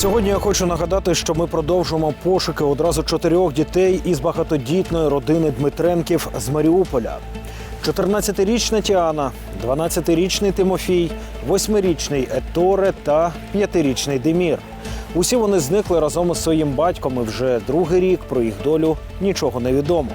Сьогодні я хочу нагадати, що ми продовжуємо пошуки одразу чотирьох дітей із багатодітної родини Дмитренків з Маріуполя. 14-річна Тіана, 12-річний Тимофій, 8-річний Еторе та 5-річний Демір. Усі вони зникли разом із своїм батьком і вже другий рік про їх долю нічого не відомо.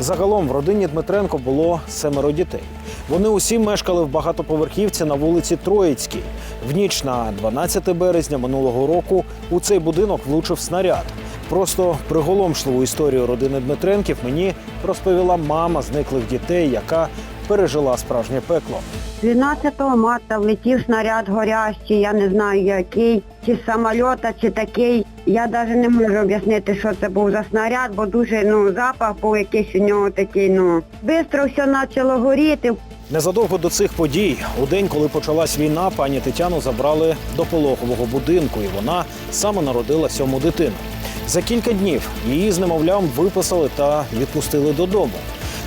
Загалом в родині Дмитренко було семеро дітей. Вони усі мешкали в багатоповерхівці на вулиці Троїцькій. В ніч на 12 березня минулого року у цей будинок влучив снаряд. Просто приголомшливу історію родини Дмитренків мені розповіла мама зниклих дітей, яка пережила справжнє пекло. 12 марта влетів снаряд горящий, я не знаю який, чи самольота, чи такий. Я навіть не можу об'яснити, що це був за снаряд, бо дуже ну, запах був якийсь у нього такий, ну. Бистро все почало горіти. Незадовго до цих подій, у день, коли почалась війна, пані Тетяну забрали до пологового будинку, і вона саме народила сьому дитину. За кілька днів її з немовлям виписали та відпустили додому.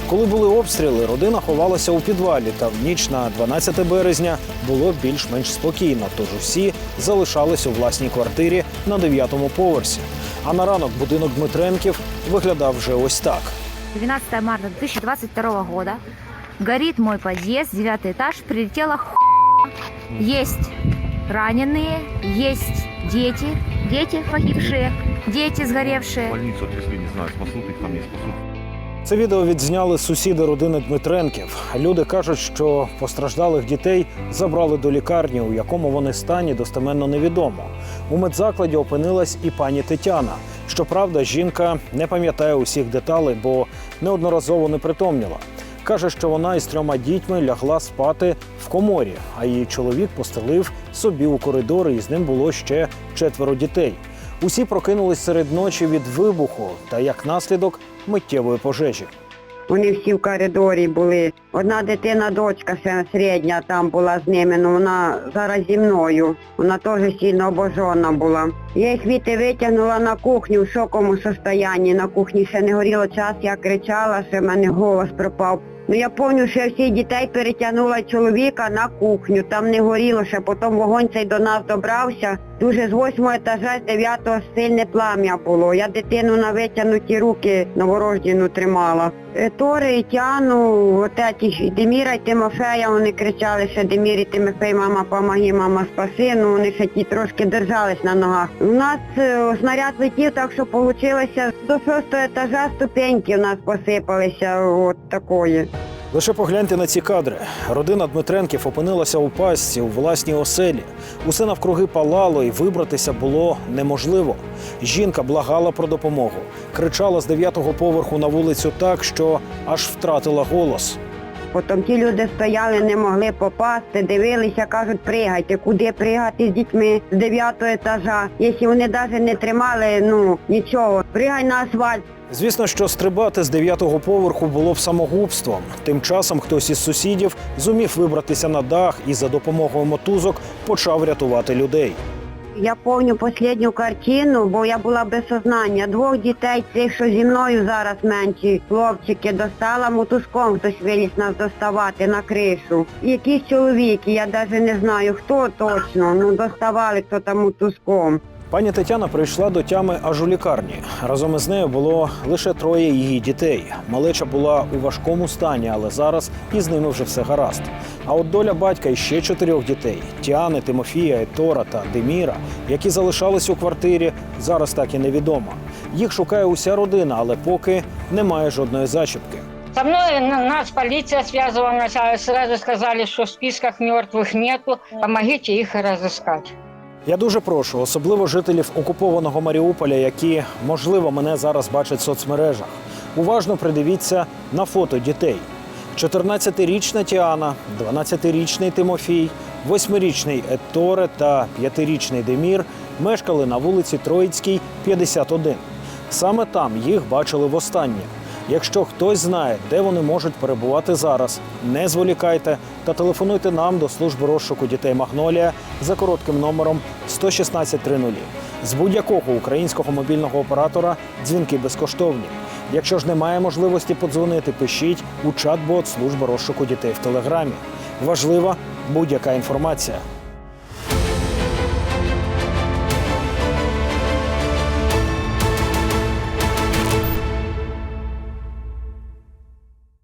Коли були обстріли, родина ховалася у підвалі, та в ніч на 12 березня було більш-менш спокійно. Тож усі залишались у власній квартирі на 9-му поверсі. А на ранок будинок Дмитренків виглядав вже ось так. 12 марта 2022 года. Горит мой подъезд, девятый этаж. Прилетела ху... Есть раненые, есть дети, дети погибшие, дети сгоревшие. В больницу отвезли, не знаю, спасут их там, не спасут. Це відео відзняли сусіди родини Дмитренків. Люди кажуть, що постраждалих дітей забрали до лікарні, у якому вони стані достеменно невідомо. У медзакладі опинилась і пані Тетяна. Щоправда, жінка не пам'ятає усіх деталей, бо неодноразово не притомніла. Каже, що вона із трьома дітьми лягла спати в коморі, а її чоловік постелив собі у коридори, і з ним було ще четверо дітей. Усі прокинулись серед ночі від вибуху та як наслідок миттєвої пожежі. Вони всі в коридорі були. Одна дитина, дочка середня там була з ними, ну вона зараз зі мною. Вона теж сильно обожжена була. Я їх віти витягнула на кухню в шоковому состоянні. На кухні ще не горіло час, я кричала, що в мене голос пропав. Ну я пам'ятаю, що я всіх дітей перетягнула чоловіка на кухню, там не горіло ще, потім вогонь цей до нас добрався. Дуже з восьмого етажа, з дев'ятого сильне плам'я було. Я дитину на витягнуті руки новорождену тримала. Е, Тори Тяну, отеті Деміра і Тимофея, вони кричали, що Демір і Тимофей, мама, помоги, мама, спаси. Ну вони ще ті трошки держались на ногах. У нас е, снаряд летів, так що вийшло до шостого етажа ступеньки у нас посипалися от такої. Лише погляньте на ці кадри. Родина Дмитренків опинилася у пастці у власній оселі. Усе навкруги палало і вибратися було неможливо. Жінка благала про допомогу, кричала з дев'ятого поверху на вулицю так, що аж втратила голос. Потім ті люди стояли, не могли попасти, дивилися, кажуть, пригайте, куди пригати з дітьми з дев'ятого етажа. Якщо вони навіть не тримали, ну нічого, пригай на асфальт. Звісно, що стрибати з дев'ятого поверху було б самогубством. Тим часом хтось із сусідів зумів вибратися на дах і за допомогою мотузок почав рятувати людей. Я пам'ятаю останню картину, бо я була без сознання. Двох дітей, цих, що зі мною зараз менші, хлопчики, достала мотузком, хтось виліз нас доставати на кришу. Якісь чоловіки, я навіть не знаю хто точно, ну доставали хто там мотузком. Пані Тетяна прийшла до тями аж у лікарні. Разом із нею було лише троє її дітей. Малеча була у важкому стані, але зараз із ними вже все гаразд. А от доля батька і ще чотирьох дітей Тіани, Тимофія, Етора та Деміра, які залишались у квартирі, зараз так і невідомо. Їх шукає уся родина, але поки немає жодної зачіпки. Со мной на- нас полиция связывала, вначале сразу сказали, что в списках мертвых нету, помогите их разыскать. Я дуже прошу, особливо жителів окупованого Маріуполя, які можливо мене зараз бачать в соцмережах. Уважно придивіться на фото дітей: 14-річна Тіана, 12-річний Тимофій, 8-річний Етторе та 5-річний Демір мешкали на вулиці Троїцькій, 51. Саме там їх бачили востаннє. Якщо хтось знає, де вони можуть перебувати зараз, не зволікайте та телефонуйте нам до служби розшуку дітей Магнолія за коротким номером 11630. З будь-якого українського мобільного оператора дзвінки безкоштовні. Якщо ж немає можливості подзвонити, пишіть у чат-бот служби розшуку дітей в телеграмі. Важлива будь-яка інформація.